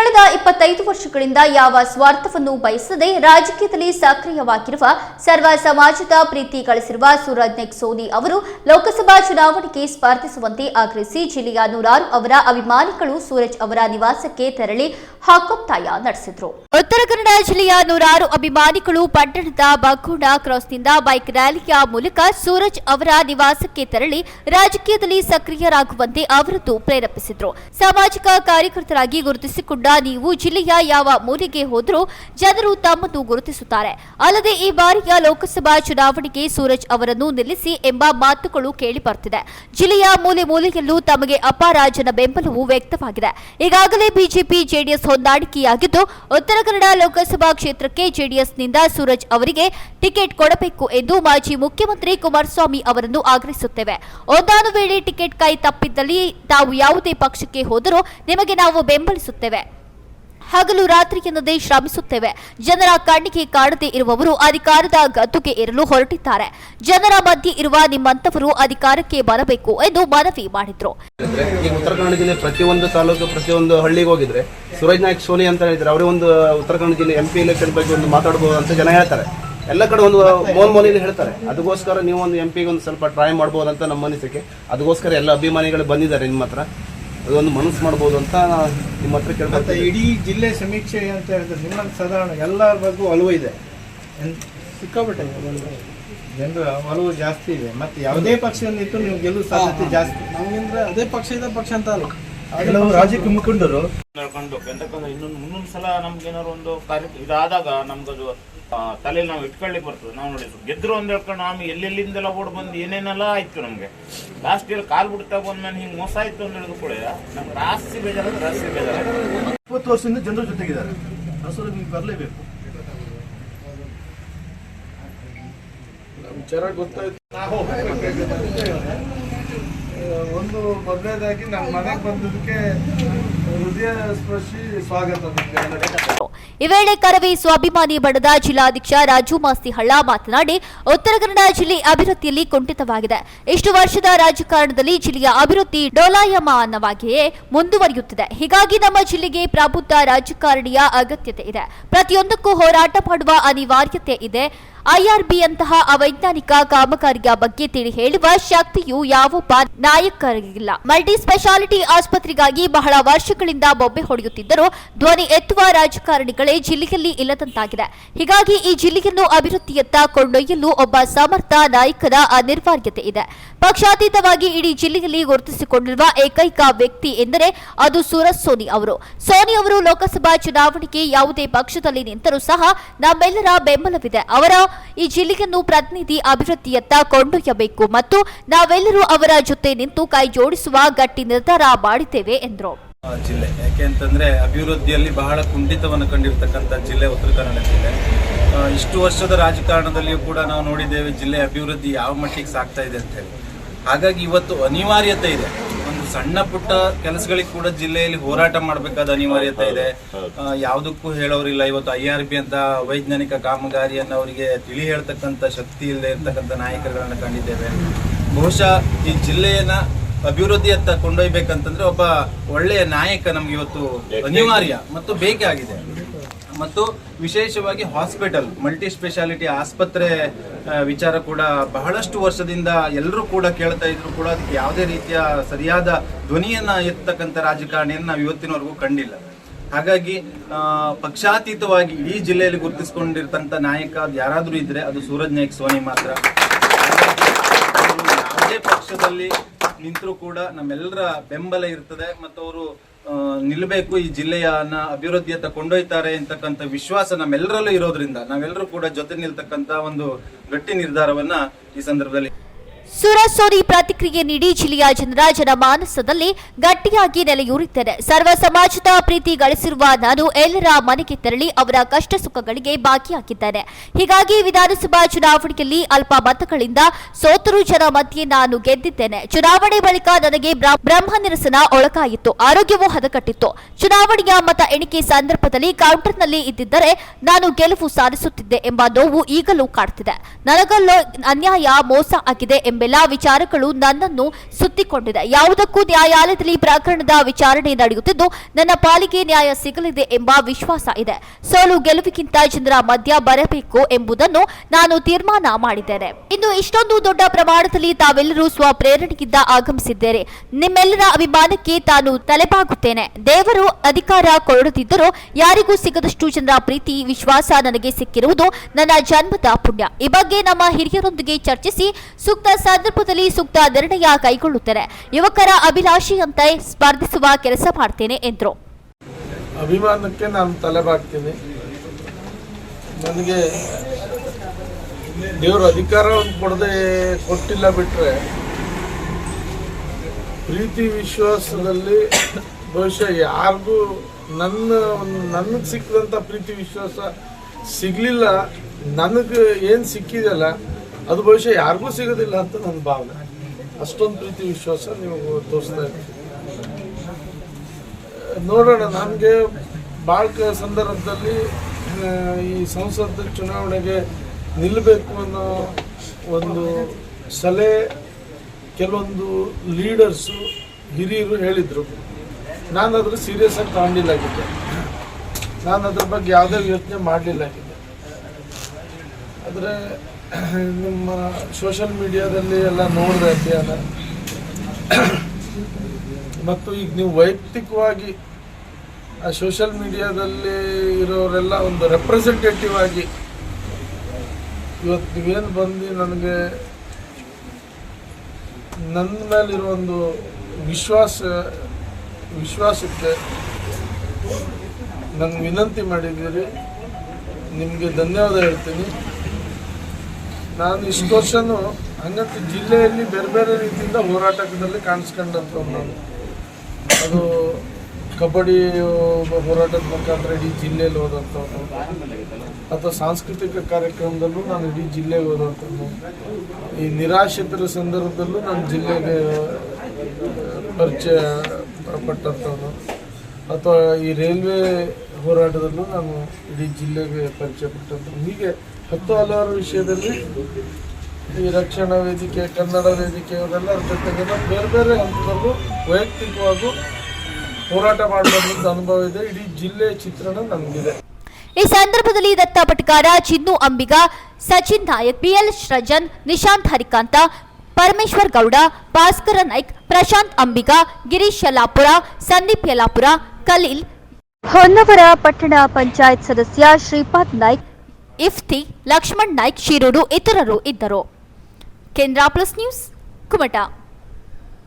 ಕಳೆದ ಇಪ್ಪತ್ತೈದು ವರ್ಷಗಳಿಂದ ಯಾವ ಸ್ವಾರ್ಥವನ್ನು ಬಯಸದೆ ರಾಜಕೀಯದಲ್ಲಿ ಸಕ್ರಿಯವಾಗಿರುವ ಸರ್ವ ಸಮಾಜದ ಪ್ರೀತಿ ಗಳಿಸಿರುವ ಸೂರಜ್ ನೆಕ್ ಸೋನಿ ಅವರು ಲೋಕಸಭಾ ಚುನಾವಣೆಗೆ ಸ್ಪರ್ಧಿಸುವಂತೆ ಆಗ್ರಹಿಸಿ ಜಿಲ್ಲೆಯ ನೂರಾರು ಅವರ ಅಭಿಮಾನಿಗಳು ಸೂರಜ್ ಅವರ ನಿವಾಸಕ್ಕೆ ತೆರಳಿ ಹಕ್ಕೊತ್ತಾಯ ನಡೆಸಿದರು. ಉತ್ತರ ಕನ್ನಡ ಜಿಲ್ಲೆಯ ನೂರಾರು ಅಭಿಮಾನಿಗಳು ಪಟ್ಟಣದ ಬಗ್ಗೋಡ ಕ್ರಾಸ್ನಿಂದ ಬೈಕ್ ರ್ಯಾಲಿಯ ಮೂಲಕ ಸೂರಜ್ ಅವರ ನಿವಾಸಕ್ಕೆ ತೆರಳಿ ರಾಜಕೀಯದಲ್ಲಿ ಸಕ್ರಿಯರಾಗುವಂತೆ ಅವರದ್ದು ಪ್ರೇರೇಪಿಸಿದರು. ಸಾಮಾಜಿಕ ಕಾರ್ಯಕರ್ತರಾಗಿ ಗುರುತಿಸಿಕೊಂಡ ನೀವು ಜಿಲ್ಲೆಯ ಯಾವ ಮೂಲೆಗೆ ಹೋದರೂ ಜನರು ತಮ್ಮನ್ನು ಗುರುತಿಸುತ್ತಾರೆ. ಅಲ್ಲದೆ ಈ ಬಾರಿಯ ಲೋಕಸಭಾ ಚುನಾವಣೆಗೆ ಸೂರಜ್ ಅವರನ್ನು ನಿಲ್ಲಿಸಿ ಎಂಬ ಮಾತುಗಳು ಕೇಳಿ ಬರ್ತಿದೆ. ಜಿಲ್ಲೆಯ ಮೂಲೆ ಮೂಲೆಯಲ್ಲೂ ತಮಗೆ ಅಪಾರ ಜನ ಬೆಂಬಲವು ವ್ಯಕ್ತವಾಗಿದೆ. ಈಗಾಗಲೇ ಬಿಜೆಪಿ ಜೆಡಿಎಸ್ ಹೊಂದಾಣಿಕೆಯಾಗಿದ್ದು, ಉತ್ತರ ಕನ್ನಡ ಲೋಕಸಭಾ ಕ್ಷೇತ್ರಕ್ಕೆ ಜೆಡಿಎಸ್ನಿಂದ ಸೂರಜ್ ಅವರಿಗೆ ಟಿಕೆಟ್ ಕೊಡಬೇಕು ಎಂದು ಮಾಜಿ ಮುಖ್ಯಮಂತ್ರಿ ಕುಮಾರಸ್ವಾಮಿ ಅವರನ್ನು ಆಗ್ರಹಿಸುತ್ತೇವೆ. ಒಂದಾನು ವೇಳೆ ಟಿಕೆಟ್ ಕೈ ತಪ್ಪಿದ್ದಲ್ಲಿ ತಾವು ಯಾವುದೇ ಪಕ್ಷಕ್ಕೆ ಹೋದರೂ ನಿಮಗೆ ನಾವು ಬೆಂಬಲಿಸುತ್ತೇವೆ. ಹಗಲು ರಾತ್ರಿ ಎನ್ನದೇ ಶ್ರಮಿಸುತ್ತೇವೆ. ಜನರ ಕಣ್ಣಿಗೆ ಕಾಣದೇ ಇರುವವರು ಅಧಿಕಾರದ ಗದ್ದುಗೆ ಏರಲು ಹೊರಟಿದ್ದಾರೆ. ಜನರ ಮಧ್ಯೆ ಇರುವ ನಿಮ್ಮಂತವರು ಅಧಿಕಾರಕ್ಕೆ ಬರಬೇಕು ಎಂದು ಮನವಿ ಮಾಡಿದ್ರು. ಉತ್ತರ ಕನ್ನಡ ಜಿಲ್ಲೆ ಪ್ರತಿಯೊಂದು ತಾಲೂಕು, ಪ್ರತಿಯೊಂದು ಹಳ್ಳಿಗೆ ಹೋಗಿದ್ರೆ ಸೂರಜ್ ನಾಯಕ್, ಸೋನಿ ಅಂತ ಹೇಳಿದ್ರೆ ಅವರೇ ಒಂದು ಉತ್ತರ ಕನ್ನಡ ಜಿಲ್ಲೆ ಎಂ ಪಿ ಎಲೆಕ್ಷನ್ ಬಗ್ಗೆ ಒಂದು ಮಾತಾಡಬಹುದು ಅಂತ ಜನ ಹೇಳ್ತಾರೆ. ಎಲ್ಲ ಕಡೆ ಒಂದು ಮೋನ್ ಮೋನಿಲಿ ಹೇಳ್ತಾರೆ. ಅದಕ್ಕೋಸ್ಕರ ನೀವು ಒಂದು ಎಂ ಪಿಗೆ ಒಂದು ಸ್ವಲ್ಪ ಟ್ರೈ ಮಾಡ್ಬೋದು ಅಂತ ನಮ್ಮ ಅನಿಸಿಕೆ. ಅದಕ್ಕೋಸ್ಕರ ಎಲ್ಲ ಅಭಿಮಾನಿಗಳು ಬಂದಿದ್ದಾರೆ ನಿಮ್ಮ ಹತ್ರ. ಅದೊಂದು ಮನಸ್ಸು ಮಾಡ್ಬೋದು ಅಂತ ನಿಮ್ಮ ಹತ್ರ ಮತ್ತೆ ಇಡೀ ಜಿಲ್ಲೆ ಸಮೀಕ್ಷೆ ಅಂತ ಹೇಳಿದ್ರೆ ನಿಮ್ಮ ಸಾಧಾರಣ ಎಲ್ಲರ ಬಗ್ಗೂ ಒಲವು ಇದೆ. ಸಿಕ್ಕಾಬಿಟ್ಟೆ. ಜನರ ಒಲವು ಜಾಸ್ತಿ ಇದೆ. ಮತ್ತೆ ಯಾವುದೇ ಪಕ್ಷದಿಂದ ಇತ್ತು ನೀವು ಗೆಲ್ಲುವ ಸಾಧ್ಯತೆ ಜಾಸ್ತಿ. ನಮಗಿಂದ್ರೆ ಅದೇ ಪಕ್ಷ ಇದೆ ಪಕ್ಷ ಅಂತ ಅಲ್ಲ. ಕೆಲವು ರಾಜಕೀಯ ಮುಖಂಡರು ನಡ್ಕೊಂಡು ಎಂತಕ್ಕಂದ್ರೆ ಇನ್ನೊಂದು ಮುಂದೊಂದು ಸಲ ನಮ್ಗೆ ಏನಾದ್ರು ಒಂದು ಕಾರ್ಯ ಇದಾದಾಗ ನಮ್ಗದು ಅದು ತಲೆಯಲ್ಲಿ ನಾವು ಇಟ್ಕೊಳ್ಳಿಕ್ ಬರ್ತದೆ. ನಾವು ನೋಡಿ ಗೆದ್ರು ಅಂತ ಹೇಳ್ಕೊಂಡು ನಾವು ಎಲ್ಲೆಲ್ಲಿಂದೆಲ್ಲ ಓಡ್ ಬಂದು ಏನೇನೆಲ್ಲ ಆಯ್ತು ನಮ್ಗೆ. ಲಾಸ್ಟ್ ಇಯರ್ ಕಾಲ್ ಬಿಡ್ತಾ ಬಂದ್ಮೇಲೆ ಹಿಂಗೆ ಮೋಸ ಆಯ್ತು ಅಂತ ಹೇಳಿದ್ರು ಕೂಡ ನಮ್ಗೆ ರಾಸಿ ಬೇಜಾರ ರಾಸಿ ಬೇಜಾರ ಇಪ್ಪತ್ತು ವರ್ಷದಿಂದ ಜನರ ಜೊತೆಗಿದ್ದಾರೆ. ಹಸುರು ನೀವು ಬರಲೇಬೇಕು. ವಿಚಾರ ಗೊತ್ತಾಯ್ತು. ಒಂದು ಮೊದಲನೇದಾಗಿ ನಮ್ಮ ಮನೆಗೆ ಬಂದದಕ್ಕೆ ಹೃದಯ ಸ್ಪರ್ಶಿ ಸ್ವಾಗತ ಈ ವೇಳೆ ಕರವೇ ಸ್ವಾಭಿಮಾನಿ ಬಣದ ಜಿಲ್ಲಾಧ್ಯಕ್ಷ ರಾಜು ಮಾಸ್ತಿಹಳ್ಳ ಮಾತನಾಡಿ, ಉತ್ತರ ಕನ್ನಡ ಜಿಲ್ಲೆ ಅಭಿವೃದ್ಧಿಯಲ್ಲಿ ಕುಂಠಿತವಾಗಿದೆ. ಇಷ್ಟು ವರ್ಷದ ರಾಜಕಾರಣದಲ್ಲಿ ಜಿಲ್ಲೆಯ ಅಭಿವೃದ್ಧಿ ಡೋಲಾಯಮಾನವಾಗಿಯೇ ಮುಂದುವರಿಯುತ್ತಿದೆ. ಹೀಗಾಗಿ ನಮ್ಮ ಜಿಲ್ಲೆಗೆ ಪ್ರಬುದ್ಧ ರಾಜಕಾರಣಿಯ ಅಗತ್ಯತೆ ಇದೆ. ಪ್ರತಿಯೊಂದಕ್ಕೂ ಹೋರಾಟ ಮಾಡುವ ಅನಿವಾರ್ಯತೆ ಇದೆ. ಐಆರ್ಬಿಯಂತಹ ಅವೈಜ್ಞಾನಿಕ ಕಾಮಗಾರಿಯ ಬಗ್ಗೆ ತಿಳಿ ಹೇಳುವ ಶಕ್ತಿಯು ಯಾವೊಬ್ಬ ನಾಯಕರಿಗಿಲ್ಲ. ಮಲ್ಟಿ ಸ್ಪೆಷಾಲಿಟಿ ಆಸ್ಪತ್ರೆಗಾಗಿ ಬಹಳ ವರ್ಷಗಳಿಂದ ಬೊಬ್ಬೆ ಹೊಡೆಯುತ್ತಿದ್ದರೂ ಧ್ವನಿ ಎತ್ತುವ ರಾಜಕಾರಣಿಗಳೇ ಜಿಲ್ಲೆಯಲ್ಲಿ ಇಲ್ಲದಂತಾಗಿದೆ. ಹೀಗಾಗಿ ಈ ಜಿಲ್ಲೆಯನ್ನು ಅಭಿವೃದ್ಧಿಯತ್ತ ಕೊಂಡೊಯ್ಯಲು ಒಬ್ಬ ಸಮರ್ಥ ನಾಯಕನ ಅನಿವಾರ್ಯತೆ ಇದೆ. ಪಕ್ಷಾತೀತವಾಗಿ ಇಡೀ ಜಿಲ್ಲೆಯಲ್ಲಿ ಗುರುತಿಸಿಕೊಂಡಿರುವ ಏಕೈಕ ವ್ಯಕ್ತಿ ಎಂದರೆ ಅದು ಸೂರಜ್ ಸೋನಿ ಅವರು. ಸೋನಿ ಅವರು ಲೋಕಸಭಾ ಚುನಾವಣೆಗೆ ಯಾವುದೇ ಪಕ್ಷದಲ್ಲಿ ನಿಂತರೂ ಸಹ ನಮ್ಮೆಲ್ಲರ ಬೆಂಬಲವಿದೆ. ಅವರ ಈ ಜಿಲ್ಲೆಯನ್ನು ಪ್ರತಿನಿಧಿ ಅಭಿವೃದ್ಧಿಯತ್ತ ಕೊಂಡೊಯ್ಯಬೇಕು ಮತ್ತು ನಾವೆಲ್ಲರೂ ಅವರ ಜೊತೆ ನಿಂತು ಕೈ ಜೋಡಿಸುವ ಗಟ್ಟಿ ನಿರ್ಧಾರ ಮಾಡಿದ್ದೇವೆ ಎಂದರು. ಜಿಲ್ಲೆ. ಯಾಕೆ ಅಂತಂದ್ರೆ ಅಭಿವೃದ್ಧಿಯಲ್ಲಿ ಬಹಳ ಕುಂಠಿತವನ್ನು ಕಂಡಿರ್ತಕ್ಕಂಥ ಜಿಲ್ಲೆ ಉತ್ತರ ಕನ್ನಡ ಜಿಲ್ಲೆ. ಇಷ್ಟು ವರ್ಷದ ರಾಜಕಾರಣದಲ್ಲಿಯೂ ಕೂಡ ನಾವು ನೋಡಿದ್ದೇವೆ ಜಿಲ್ಲೆ ಅಭಿವೃದ್ಧಿ ಯಾವ ಮಟ್ಟಿಗೆ ಸಾಗ್ತಾ ಇದೆ ಅಂತ ಹೇಳಿ. ಹಾಗಾಗಿ ಇವತ್ತು ಅನಿವಾರ್ಯತೆ ಇದೆ. ಒಂದು ಸಣ್ಣ ಪುಟ್ಟ ಕೆಲಸಗಳಿಗೆ ಕೂಡ ಜಿಲ್ಲೆಯಲ್ಲಿ ಹೋರಾಟ ಮಾಡಬೇಕಾದ ಅನಿವಾರ್ಯತೆ ಇದೆ. ಯಾವುದಕ್ಕೂ ಹೇಳೋರಿಲ್ಲ. ಇವತ್ತು ಐ ಆರ್ ಬಿ ಅಂತ ವೈಜ್ಞಾನಿಕ ಕಾಮಗಾರಿಯನ್ನು ಅವರಿಗೆ ತಿಳಿ ಹೇಳ್ತಕ್ಕಂಥ ಶಕ್ತಿ ಇಲ್ಲದೆ ಇರ್ತಕ್ಕಂಥ ನಾಯಕರುಗಳನ್ನು ಕಂಡಿದ್ದೇವೆ. ಬಹುಶಃ ಈ ಜಿಲ್ಲೆಯನ್ನ ಅಭಿವೃದ್ಧಿಯತ್ತ ಕೊಂಡೊಯ್ಬೇಕಂತಂದ್ರೆ ಒಬ್ಬ ಒಳ್ಳೆಯ ನಾಯಕ ನಮ್ಗೆ ಇವತ್ತು ಅನಿವಾರ್ಯ ಮತ್ತು ಬೇಕಾಗಿದೆ ಮತ್ತು ವಿಶೇಷವಾಗಿ ಹಾಸ್ಪಿಟಲ್ ಮಲ್ಟಿ ಸ್ಪೆಷಾಲಿಟಿ ಆಸ್ಪತ್ರೆ ವಿಚಾರ ಕೂಡ ಬಹಳಷ್ಟು ವರ್ಷದಿಂದ ಎಲ್ಲರೂ ಕೂಡ ಕೇಳ್ತಾ ಇದ್ರು ಕೂಡ ಅದಕ್ಕೆ ಯಾವುದೇ ರೀತಿಯ ಸರಿಯಾದ ಧ್ವನಿಯನ್ನು ಎತ್ತಕ್ಕಂಥ ರಾಜಕಾರಣಿಯನ್ನು ನಾವು ಇವತ್ತಿನವರೆಗೂ ಕಂಡಿಲ್ಲ. ಹಾಗಾಗಿ ಪಕ್ಷಾತೀತವಾಗಿ ಈ ಜಿಲ್ಲೆಯಲ್ಲಿ ಗುರುತಿಸಿಕೊಂಡಿರ್ತಂಥ ನಾಯಕ ಅದು ಯಾರಾದರೂ ಇದ್ದರೆ ಅದು ಸೂರಜ್ ನಾಯಕ್, ಸೋನಿ ಮಾತ್ರ. ಯಾವುದೇ ಪಕ್ಷದಲ್ಲಿ ನಿಂತರೂ ಕೂಡ ನಮ್ಮೆಲ್ಲರ ಬೆಂಬಲ ಇರ್ತದೆ ಮತ್ತು ಅವರು ನಿಲ್ಲಬೇಕು ಈ ಜಿಲ್ಲೆಯನ್ನ ಅಭಿವೃದ್ಧಿಯತ್ತ ಕೊಂಡೊಯ್ತಾರೆ ಅಂತಕ್ಕಂಥ ವಿಶ್ವಾಸ ನಮ್ಮೆಲ್ಲರಲ್ಲೂ ಇರೋದ್ರಿಂದ ನಾವೆಲ್ಲರೂ ಕೂಡ ಜೊತೆ ನಿಲ್ತಕ್ಕಂಥ ಒಂದು ಗಟ್ಟಿ ನಿರ್ಧಾರವನ್ನ ಈ ಸಂದರ್ಭದಲ್ಲಿ ಸೂರಜ್ ಸೋನಿ ಪ್ರತಿಕ್ರಿಯೆ ನೀಡಿ ಜಿಲ್ಲೆಯ ಜನರ ಜನಮಾನಸದಲ್ಲಿ ಗಟ್ಟಿಯಾಗಿ ನೆಲೆಯೂರಿದ್ದೇನೆ ಸರ್ವ ಸಮಾಜದ ಪ್ರೀತಿ ಗಳಿಸಿರುವ ನಾನು ಎಲ್ಲರ ಮನೆಗೆ ತೆರಳಿ ಅವರ ಕಷ್ಟ ಸುಖಗಳಿಗೆ ಭಾಗಿಯಾಗಿದ್ದೇನೆ. ಹೀಗಾಗಿ ವಿಧಾನಸಭಾ ಚುನಾವಣೆಯಲ್ಲಿ ಅಲ್ಪ ಮತಗಳಿಂದ ಸೋತರು ಜನ ಮಧ್ಯೆ ನಾನು ಗೆದ್ದಿದ್ದೇನೆ. ಚುನಾವಣೆ ಬಳಿಕ ನನಗೆ ಬ್ರ- ಬ್ರಹ್ಮ ನಿರಸನ ಒಳಗಾಯಿತು. ಆರೋಗ್ಯವೂ ಹದಕಟ್ಟಿತ್ತು ಚುನಾವಣೆಯ ಮತ ಎಣಿಕೆ ಸಂದರ್ಭದಲ್ಲಿ ಕೌಂಟರ್ನಲ್ಲಿ ಇದ್ದಿದ್ದರೆ ನಾನು ಗೆಲುವು ಸಾಧಿಸುತ್ತಿದ್ದೆ ಎಂಬ ನೋವು ಈಗಲೂ ಕಾಡ್ತಿದೆ. ನನಗಲ್ಲೋ ಅನ್ಯಾಯ ಮೋಸ ಆಗಿದೆ ಎಂಬ ಎಂಬೆಲ್ಲ ವಿಚಾರಗಳು ನನ್ನನ್ನು ಸುತ್ತಿಕೊಂಡಿದೆ. ಯಾವುದಕ್ಕೂ ನ್ಯಾಯಾಲಯದಲ್ಲಿ ಪ್ರಕರಣದ ವಿಚಾರಣೆ ನಡೆಯುತ್ತಿದ್ದು, ನನ್ನ ಪಾಲಿಗೆ ನ್ಯಾಯ ಸಿಗಲಿದೆ ಎಂಬ ವಿಶ್ವಾಸ ಇದೆ. ಸೋಲು ಗೆಲುವಿಗಿಂತ ಜನರ ಮಧ್ಯ ಬರಬೇಕು ಎಂಬುದನ್ನು ನಾನು ತೀರ್ಮಾನ ಮಾಡಿದ್ದೇನೆ. ಇನ್ನು ಇಷ್ಟೊಂದು ದೊಡ್ಡ ಪ್ರಮಾಣದಲ್ಲಿ ತಾವೆಲ್ಲರೂ ಸ್ವಪ್ರೇರಣೆಯಿಂದ ಆಗಮಿಸಿದ್ದೇನೆ ನಿಮ್ಮೆಲ್ಲರ ಅಭಿಮಾನಕ್ಕೆ ತಾನು ತಲೆಬಾಗುತ್ತೇನೆ. ದೇವರು ಅಧಿಕಾರ ಕೊರಡುತ್ತಿದ್ದರೂ ಯಾರಿಗೂ ಸಿಗದಷ್ಟು ಜನರ ಪ್ರೀತಿ, ವಿಶ್ವಾಸ ನನಗೆ ಸಿಕ್ಕಿರುವುದು ನನ್ನ ಜನ್ಮದ ಪುಣ್ಯ. ಈ ಬಗ್ಗೆ ನಮ್ಮ ಹಿರಿಯರೊಂದಿಗೆ ಚರ್ಚಿಸಿ, ಸೂಕ್ತ ಸಂದರ್ಭದಲ್ಲಿ ಸೂಕ್ತ ನಿರ್ಣಯ ಕೈಗೊಳ್ಳುತ್ತೇನೆ ಯುವಕರ ಅಭಿಲಾಷೆಯಂತೆ ಸ್ಪರ್ಧಿಸುವ ಕೆಲಸ ಮಾಡ್ತೇನೆ, ಎಂದರು. ಅಭಿಮಾನಕ್ಕೆ ನಾನು ತಲೆಬಾಗ್ತೀನಿ ನನಗೆ ದೇವರು ಅಧಿಕಾರವನ್ನು ಕೊಡದೆ ಕೊಟ್ಟಿಲ್ಲ ಬಿಟ್ರೆ ಪ್ರೀತಿ ವಿಶ್ವಾಸದಲ್ಲಿ ಬಹುಶಃ ಯಾರಿಗೂ ನನ್ನ ನನಗೆ ಸಿಕ್ಕಿದಂಥ ಪ್ರೀತಿ ವಿಶ್ವಾಸ ಸಿಗಲಿಲ್ಲ. ನನಗೆ ಏನು ಸಿಕ್ಕಿದೆಯಲ್ಲ ಅದು ಬಹುಶಃ ಯಾರಿಗೂ ಸಿಗೋದಿಲ್ಲ ಅಂತ ನನ್ನ ಭಾವನೆ. ಅಷ್ಟೊಂದು ಪ್ರೀತಿ, ವಿಶ್ವಾಸ ನೀವು ತೋರಿಸ್ತಾ ಇರ್ತೀವಿ ನೋಡೋಣ, ನನಗೆ ಭಾಳ ಸಂದರ್ಭದಲ್ಲಿ ಈ ಸಂಸತ್ ಚುನಾವಣೆಗೆ ನಿಲ್ಲಬೇಕು ಅನ್ನೋ ಒಂದು ಸಲಹೆ ಕೆಲವೊಂದು ಲೀಡರ್ಸು ಹಿರಿಯರು ಹೇಳಿದರು. ನಾನು ಅದ್ರ ಸೀರಿಯಸ್ ಆಗಿ ತಗೊಂಡಿಲ್ಲಾಗಿದ್ದೆ ನಾನು ಅದ್ರ ಬಗ್ಗೆ ಯಾವುದೇ ಯೋಚನೆ ಮಾಡಲಿಲ್ಲಾಗಿದ್ದೆ ಆದರೆ ನಿಮ್ಮ ಸೋಷಲ್ ಮೀಡಿಯಾದಲ್ಲಿ ಎಲ್ಲ ನೋಡಿದೆ ಅಧ್ಯಯನ ಮತ್ತು ಈಗ ನೀವು ವೈಯಕ್ತಿಕವಾಗಿ ಆ ಸೋಷಲ್ ಮೀಡಿಯಾದಲ್ಲಿ ಇರೋರೆಲ್ಲ ಒಂದು ರೆಪ್ರೆಸೆಂಟೇಟಿವ್ ಆಗಿ ಇವತ್ತು ನೀವೇನು ಬಂದು ನನಗೆ ನನ್ನ ಮೇಲಿರೋ ಒಂದು ವಿಶ್ವಾಸ, ವಿಶ್ವಾಸಕ್ಕೆ ನಂಗೆ ವಿನಂತಿ ಮಾಡಿದ್ದೀರಿ. ನಿಮಗೆ ಧನ್ಯವಾದ ಹೇಳ್ತೀನಿ. ನಾನು ಇಷ್ಟು ವರ್ಷನೂ ಹಂಗಂತ ಜಿಲ್ಲೆಯಲ್ಲಿ ಬೇರೆ ಬೇರೆ ರೀತಿಯಿಂದ ಹೋರಾಟದಲ್ಲಿ ಕಾಣಿಸ್ಕೊಂಡಂಥವ್ನು ನಾನು. ಅದು ಕಬಡ್ಡಿ ಹೋರಾಟದ ಮುಖಾಂತರ ಇಡೀ ಜಿಲ್ಲೆಯಲ್ಲಿ ಹೋದಂಥವ್ರು ಅಥವಾ ಸಾಂಸ್ಕೃತಿಕ ಕಾರ್ಯಕ್ರಮದಲ್ಲೂ ನಾನು ಇಡೀ ಜಿಲ್ಲೆಗೆ ಹೋದಂಥವ್ರು ಈ ನಿರಾಶ್ರಿತರ ಸಂದರ್ಭದಲ್ಲೂ ನಾನು ಜಿಲ್ಲೆಗೆ ಪರಿಚಯ ಪಟ್ಟಂಥವ್ರು ಅಥವಾ ಈ ರೈಲ್ವೆ ಹೋರಾಟದಲ್ಲೂ ನಾನು ಇಡೀ ಜಿಲ್ಲೆಗೆ ಪರಿಚಯ ಪಟ್ಟಂಥವ್ನು. ಹೀಗೆ ಹತ್ತು ಹಲವಾರು ವಿಷಯದಲ್ಲಿ ಈ ರಕ್ಷಣಾ ವೇದಿಕೆ ಕನ್ನಡ ವೇದಿಕೆ ಇವರೆಲ್ಲರ ಜೊತೆಗೆ ಬೇರೆ ಬೇರೆ ಹಂತದಲ್ಲೂ ವೈಯಕ್ತಿಕವಾಗೂ ಹೋರಾಟ ಮಾಡುವಂತ ಅನುಭವ ಇದೆ. ಇಡೀ ಜಿಲ್ಲೆಯ ಚಿತ್ರಣ ನಮಗಿದೆ. ಈ ಸಂದರ್ಭದಲ್ಲಿ ದತ್ತ ಪಟಕಾರ ಚಿನ್ನು ಅಂಬಿಗ ಸಚಿನ್ ನಾಯಕ್ ಬಿಎಲ್ ಸೃಜನ್ ನಿಶಾಂತ್ ಹರಿಕಾಂತ ಪರಮೇಶ್ವರ್ ಗೌಡ ಭಾಸ್ಕರ ನಾಯ್ಕ್ ಪ್ರಶಾಂತ್ ಅಂಬಿಗ ಗಿರೀಶ್ ಯಲಾಪುರ ಸಂದೀಪ್ ಯಲಾಪುರ ಖಲೀಲ್. ಹೊನ್ನವರ ಪಟ್ಟಣ ಪಂಚಾಯತ್ ಸದಸ್ಯ ಶ್ರೀಪಾದ್ ನಾಯ್ಕ್ ಇಫ್ತಿ ಲಕ್ಷ್ಮಣ್ ನಾಯ್ಕ್ ಶಿರೂರು ಇತರರು ಇದ್ದರು. ಕೇಂದ್ರ ಪ್ಲಸ್ ನ್ಯೂಸ್ ಕುಮಟಾ.